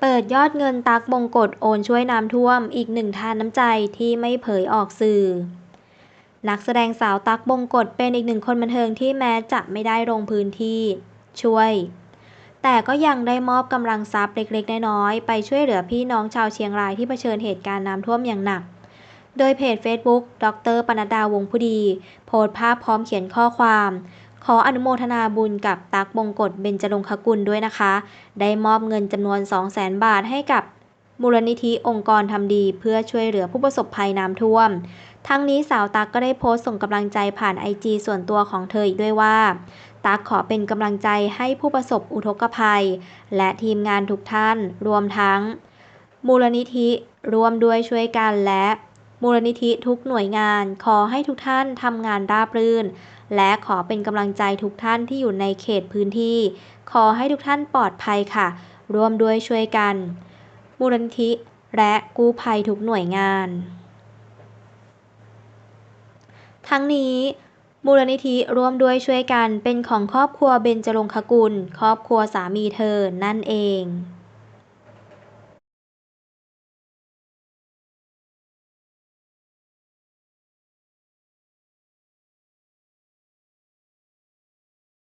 เปิดยอดเงินตักบงกฎโอนช่วยน้ำท่วม อีกหนึ่งทานน้ำใจที่ไม่เผยออกสื่อ นักแสดงสาวตักบงกฎเป็นอีกหนึ่งคนบันเทิงที่แม้จะไม่ได้ลงพื้นที่ ช่วย แต่ก็ยังได้มอบกำลังทรัพย์เล็กๆ น้อยๆ ไปช่วยเหลือพี่น้องชาวเชียงรายที่เผชิญเหตุการณ์น้ำท่วมอย่างหนัก โดยเพจ Facebook ดรปนัดดาวงผู้ดี โพสต์ภาพพร้อมเขียนข้อความ ขออนุโมทนาบุญกับตักบงกฎเบญจรงคกุลด้วยนะคะ ได้มอบเงินจำนวน 200,000 บาทให้กับมูลนิธิองค์กรทำดีเพื่อช่วยเหลือผู้ประสบภัยน้ำท่วม ทั้งนี้สาวตักก็ได้โพสต์ส่งกำลังใจผ่านไอจีส่วนตัวของเธออีกด้วยว่า ตักขอเป็นกำลังใจให้ผู้ประสบอุทกภัย และทีมงานทุกท่าน รวมทั้ง มูลนิธิรวมด้วยช่วยกันและ มูลนิธิทุกหน่วยงาน ขอให้ทุกท่านทำงานราบรื่น และขอเป็นกำลังใจทุกท่านที่อยู่ในเขตพื้นที่ ขอให้ทุกท่านปลอดภัยค่ะ ร่วมด้วยช่วยกัน มูลนิธิและกู้ภัยทุกหน่วยงาน ทั้งนี้มูลนิธิร่วมด้วยช่วยกันเป็นของครอบครัวเบญจรงคกุล ครอบครัวสามีเธอนั่นเอง